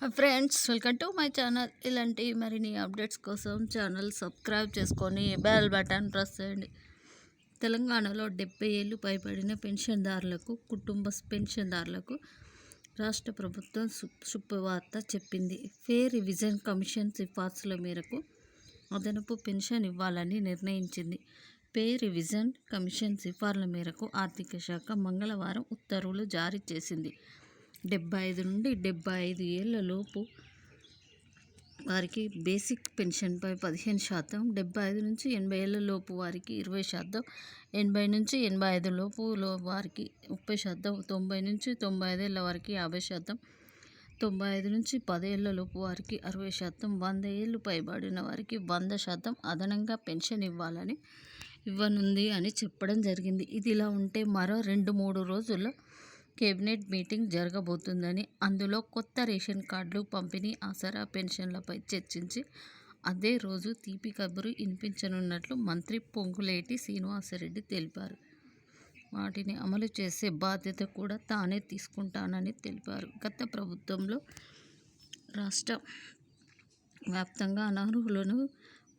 Friends welcome to my channel. ఇలాంటి మరిన్ని updates కోసం ఛానల్ సబ్స్క్రైబ్ చేసుకొని బెల్ బటన్ ప్రెస్ చేయండి. తెలంగాణలో డెబ్బై ఏళ్ళు పైబడిన పెన్షన్దారులకు కుటుంబ పెన్షన్దారులకు రాష్ట్ర ప్రభుత్వం శుభవార్త చెప్పింది. ఫేర్ రివిజన్ కమిషన్ సిఫార్సుల మేరకు అదనపు పెన్షన్ ఇవ్వాలని నిర్ణయించింది. పే రివిజన్ కమిషన్ సిఫార్సుల మేరకు ఆర్థిక శాఖ మంగళవారం ఉత్తర్వులు జారీ చేసింది. డెబ్బై ఐదు నుండి డెబ్బై ఐదు ఏళ్ళలోపు వారికి బేసిక్ పెన్షన్పై పదిహేను శాతం డెబ్బై ఐదు నుంచి ఎనభై ఏళ్ళలోపు వారికి ఇరవై శాతం ఎనభై నుంచి ఎనభై ఐదు లోపు వారికి ముప్పై శాతం తొంభై నుంచి తొంభై ఐదేళ్ళ వారికి యాభై శాతం తొంభై ఐదు నుంచి పదేళ్ళ లోపు వారికి అరవై శాతం వంద ఏళ్ళు పైబడిన వారికి వంద శాతం అదనంగా పెన్షన్ ఇవ్వాలని ఇవ్వనుంది అని చెప్పడం జరిగింది. ఇది ఇలా ఉంటే మరో రెండు మూడు రోజుల్లో కేబినెట్ మీటింగ్ జరగబోతుందని అందులో కొత్త రేషన్ కార్డులు పంపిణీ ఆసరా పెన్షన్లపై చర్చించి అదే రోజు తీపి కబురు వినిపించనున్నట్లు మంత్రి పొంగులేటి శ్రీనివాసరెడ్డి తెలిపారు. వాటిని అమలు చేసే బాధ్యత కూడా తానే తీసుకుంటానని తెలిపారు. గత ప్రభుత్వంలో రాష్ట్ర వ్యాప్తంగా అనర్హులను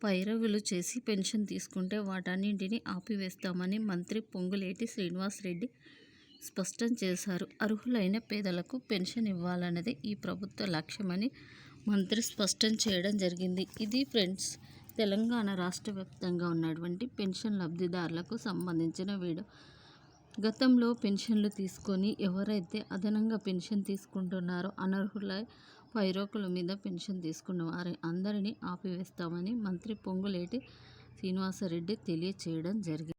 పైరవులు చేసి పెన్షన్ తీసుకుంటే వాటన్నింటినీ ఆపివేస్తామని మంత్రి పొంగులేటి శ్రీనివాసరెడ్డి స్పష్టం చేశారు. అర్హులైన పేదలకు పెన్షన్ ఇవ్వాలన్నదే ఈ ప్రభుత్వ లక్ష్యమని మంత్రి స్పష్టం చేయడం జరిగింది. ఇది ఫ్రెండ్స్ తెలంగాణ రాష్ట్ర వ్యాప్తంగా ఉన్నటువంటి పెన్షన్ లబ్ధిదారులకు సంబంధించిన వీడియో. గతంలో పెన్షన్లు తీసుకొని ఎవరైతే అదనంగా పెన్షన్ తీసుకుంటున్నారో అనర్హుల పైరోకుల మీద పెన్షన్ తీసుకున్న వారి అందరినీ ఆపివేస్తామని మంత్రి పొంగులేటి శ్రీనివాసరెడ్డి తెలియచేయడం జరిగింది.